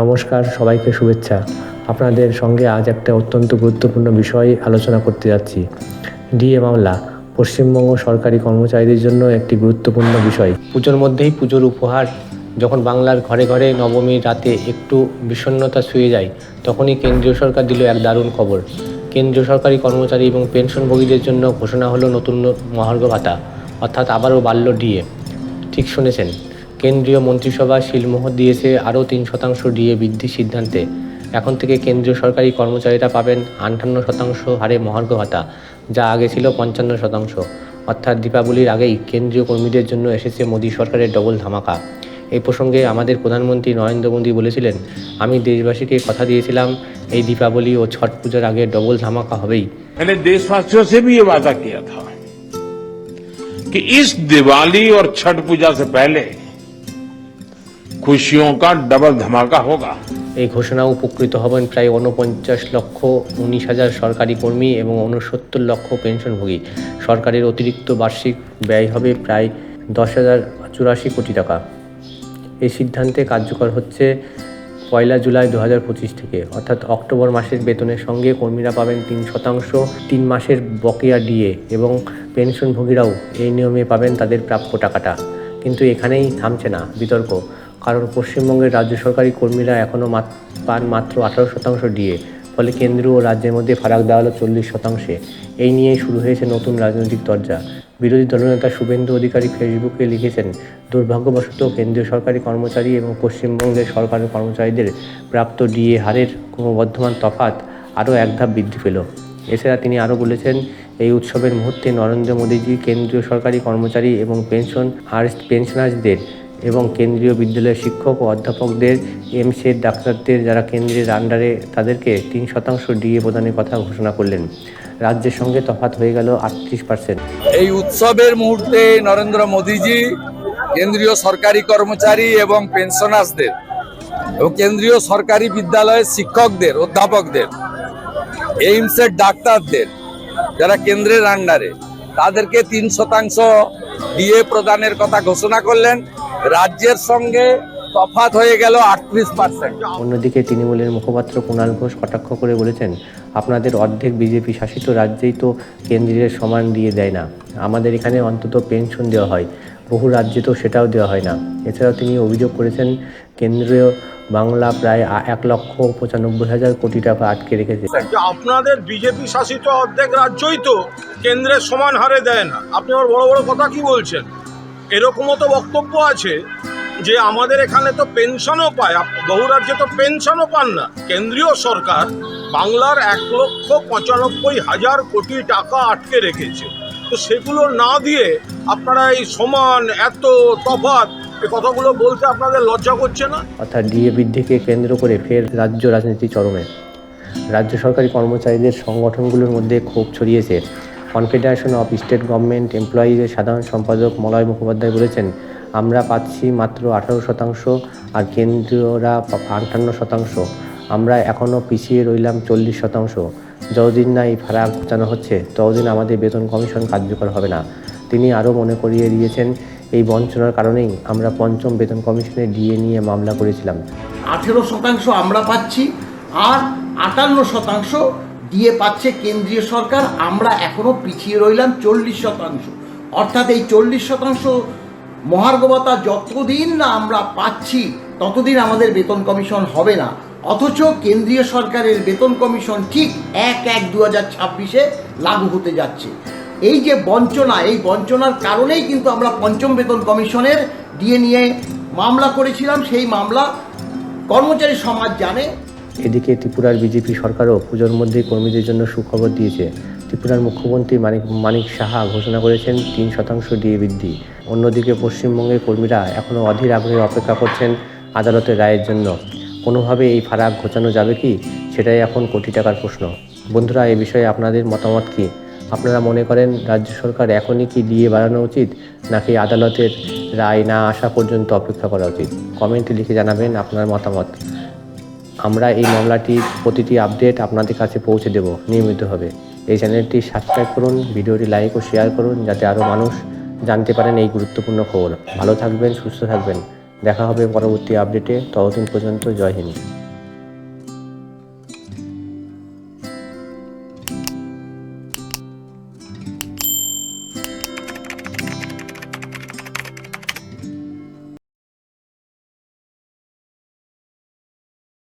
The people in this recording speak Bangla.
নমস্কার, সবাইকে শুভেচ্ছা। আপনাদের সঙ্গে আজ একটা অত্যন্ত গুরুত্বপূর্ণ বিষয় আলোচনা করতে যাচ্ছি। ডিএ মামলা, পশ্চিমবঙ্গ সরকারি কর্মচারীদের জন্য একটি গুরুত্বপূর্ণ বিষয়। পুজোর মধ্যেই পুজোর উপহার, যখন বাংলার ঘরে ঘরে নবমীর রাতে একটু বিষণ্ণতা শুয়ে যায়, তখনই কেন্দ্রীয় সরকার দিল এক দারুণ খবর। কেন্দ্রীয় সরকারি কর্মচারী এবং পেনশনভোগীদের জন্য ঘোষণা হলো নতুন মহার্ঘ ভাতা, অর্থাৎ আবারও বাড়ল ডিএ। ঠিক শুনেছেন। কেন্দ্রীয় মন্ত্রিসভা শিলমোহর দিয়েছে আরও তিন শতাংশ ডিএ বৃদ্ধির সিদ্ধান্তে এখন থেকে কেন্দ্রীয় সরকারি কর্মচারীরা পাবেন আটান্ন শতাংশ হারে মহার্ঘ ভাতা যা আগে ছিল পঞ্চান্ন শতাংশ অর্থাৎ দীপাবলির আগেই কেন্দ্রীয় কর্মীদের জন্য এসেছে মোদী সরকারের ডবল ধামাকা এই প্রসঙ্গে আমাদের প্রধানমন্ত্রী নরেন্দ্র মোদী বলেছিলেন আমি দেশবাসীকে কথা দিয়েছিলাম এই দীপাবলি ও ছট পূজার আগে ডবল ধামাকা হবেই मैंने देशवासियों से भी ये वादा किया था कि इस दिवाली और छठ पूजा से पहले খুশিও কা ডবল ধমাকা হোগা এই ঘোষণা উপকৃত হবেন প্রায় উনপঞ্চাশ লক্ষ উনিশ হাজার সরকারি কর্মী এবং উনসত্তর লক্ষ পেনশনভোগী। সরকারের অতিরিক্ত বার্ষিক ব্যয় হবে প্রায় দশ হাজার চুরাশি কোটি টাকা। এই সিদ্ধান্তে কার্যকর হচ্ছে পয়লা জুলাই দু হাজার পঁচিশ থেকে। অর্থাৎ অক্টোবর মাসের বেতনের সঙ্গে কর্মীরা পাবেন তিন শতাংশ, তিন মাসের বকেয়া ডিএ এবং পেনশনভোগীরাও এই নিয়মে পাবেন তাদের প্রাপ্য টাকাটা। কিন্তু এখানেই থামছে না বিতর্ক। কারণ পশ্চিমবঙ্গের রাজ্য সরকারি কর্মীরা এখনও পান মাত্র আঠারো শতাংশ ডিএ, ফলে কেন্দ্র ও রাজ্যের মধ্যে ফারাক দেওয়া হলো চল্লিশ শতাংশে। এই নিয়েই শুরু হয়েছে নতুন রাজনৈতিক দরজা। বিরোধী দলনেতা শুভেন্দু অধিকারী ফেসবুকে লিখেছেন, দুর্ভাগ্যবশত কেন্দ্রীয় সরকারি কর্মচারী এবং পশ্চিমবঙ্গের সরকারি কর্মচারীদের প্রাপ্ত ডিএ হারের ক্রমবর্ধমান তফাৎ আরও এক ধাপ বৃদ্ধি পেল। এছাড়া তিনি আরও বলেছেন, এই উৎসবের মুহূর্তে নরেন্দ্র মোদীজি কেন্দ্রীয় সরকারি কর্মচারী এবং পেনশন আর পেনশনার্সদের এবং কেন্দ্রীয় বিদ্যালয়ের শিক্ষক ও অধ্যাপকদের, এমসের ডাক্তারদের যারা কেন্দ্রের আন্ডারে তাদেরকে তিন শতাংশ ডিএ প্রদানের কথা ঘোষণা করলেন। রাজ্যের সঙ্গে তফাৎ হয়ে গেল আটত্রিশ পার্সেন্ট। এই উৎসবের মুহূর্তে নরেন্দ্র মোদীজি, কেন্দ্রীয় সরকারি কর্মচারী এবং পেনশনার্সদের এবং কেন্দ্রীয় সরকারি বিদ্যালয়ের শিক্ষকদের, অধ্যাপকদের, এইমসের ডাক্তারদের যারা কেন্দ্রের আন্ডারে, তাদেরকে তিন শতাংশ ডিএ প্রদানের কথা ঘোষণা করলেন। রাজ্যের সঙ্গে তফাৎ হয়ে গেল আটত্রিশ পার্সেন্ট অন্যদিকে তৃণমূলের মুখপাত্র কুণাল ঘোষ কটাক্ষ করে বলেছেন আপনাদের অর্ধেক বিজেপি শাসিত রাজ্যেই তো কেন্দ্রের সমান দিয়ে দেয় না। আমাদের এখানে অন্তত পেনশন দেওয়া হয় বহু রাজ্যে তো সেটাও দেওয়া হয় না। এছাড়াও তিনি অভিযোগ করেছেন কেন্দ্রীয় বাংলা প্রায় এক লক্ষ পঁচানব্বই হাজার কোটি টাকা আটকে রেখেছে। আপনাদের বিজেপি শাসিত অর্ধেক রাজ্যই তো কেন্দ্রের সমান হারে দেয় না। আপনি আবার বড় বড় কথা কি বলছেন? এরকমও তো বক্তব্য আছে যে আমাদের এখানে তো পেনশনও পায়। বহু রাজ্যে তো পেনশনও পান না। কেন্দ্রীয় সরকার বাংলার এক লক্ষ পঁচানব্বই হাজার কোটি টাকা আটকে রেখেছে। তো সেগুলো না দিয়ে আপনারা এই সমান, এত তফাৎ এই কথাগুলো বলতে আপনাদের লজ্জা করছে না? অর্থাৎ ডিএ বৃদ্ধিকে কেন্দ্র করে ফের রাজ্য রাজনীতি চরমে। রাজ্য সরকারি কর্মচারীদের সংগঠনগুলোর মধ্যে ক্ষোভ ছড়িয়েছে। কনফেডারেশন অফ স্টেট গভর্নমেন্ট এমপ্লয়িজের সাধারণ সম্পাদক মলয় মুখোপাধ্যায় বলেছেন, আমরা পাচ্ছি মাত্র আঠারো শতাংশ আর কেন্দ্রীয়রা আটান্ন শতাংশ। আমরা এখনও পিছিয়ে রইলাম চল্লিশ শতাংশ। যতদিন না এই ফারাক ঘোচানো হচ্ছে, ততদিন আমাদের বেতন কমিশন কার্যকর হবে না। তিনি আরও মনে করিয়ে দিয়েছেন, এই বঞ্চনার কারণেই আমরা পঞ্চম বেতন কমিশনে ডিএ নিয়ে মামলা করেছিলাম। আঠেরো শতাংশ আমরা পাচ্ছি আর আটান্ন শতাংশ দিয়ে পাচ্ছে কেন্দ্রীয় সরকার, আমরা এখনও পিছিয়ে রইলাম চল্লিশ শতাংশ। অর্থাৎ এই চল্লিশ শতাংশ মহার্গবতা যতদিন না আমরা পাচ্ছি, ততদিন আমাদের বেতন কমিশন হবে না। অথচ কেন্দ্রীয় সরকারের বেতন কমিশন ঠিক এক এক দু হাজার ছাব্বিশে লাগু হতে যাচ্ছে। এই যে বঞ্চনা, এই বঞ্চনার কারণেই কিন্তু আমরা পঞ্চম বেতন কমিশনের দিয়ে নিয়ে মামলা করেছিলাম। সেই মামলা কর্মচারী সমাজ জানে এদিকে ত্রিপুরার বিজেপি সরকারও পুজোর মধ্যেই কর্মীদের জন্য সুখবর দিয়েছে। ত্রিপুরার মুখ্যমন্ত্রী মানিক মানিক সাহা ঘোষণা করেছেন তিন শতাংশ ডিএ বৃদ্ধি। অন্যদিকে পশ্চিমবঙ্গের কর্মীরা এখনও অধীর আগ্রহে অপেক্ষা করছেন আদালতের রায়ের জন্য। কোনোভাবে এই ফারাক ঘোচানো যাবে কি? সেটাই এখন কোটি টাকার প্রশ্ন। বন্ধুরা এই বিষয়ে আপনাদের মতামত কি? আপনারা মনে করেন রাজ্য সরকার এখনই কি ডিএ বাড়ানো উচিত, নাকি আদালতের রায় না আসা পর্যন্ত অপেক্ষা করা উচিত? কমেন্টে লিখে জানাবেন আপনার মতামত। আমরা এই মামলাটির প্রতিটি আপডেট আপনাদের কাছে পৌঁছে দেব নিয়মিতভাবে। এই চ্যানেলটি সাবস্ক্রাইব করুন, ভিডিওটি লাইক ও শেয়ার করুন যাতে আরও মানুষ জানতে পারেন এই গুরুত্বপূর্ণ খবর। ভালো থাকবেন, সুস্থ থাকবেন। দেখা হবে পরবর্তী আপডেটে। ততদিন পর্যন্ত জয় হিন্দ।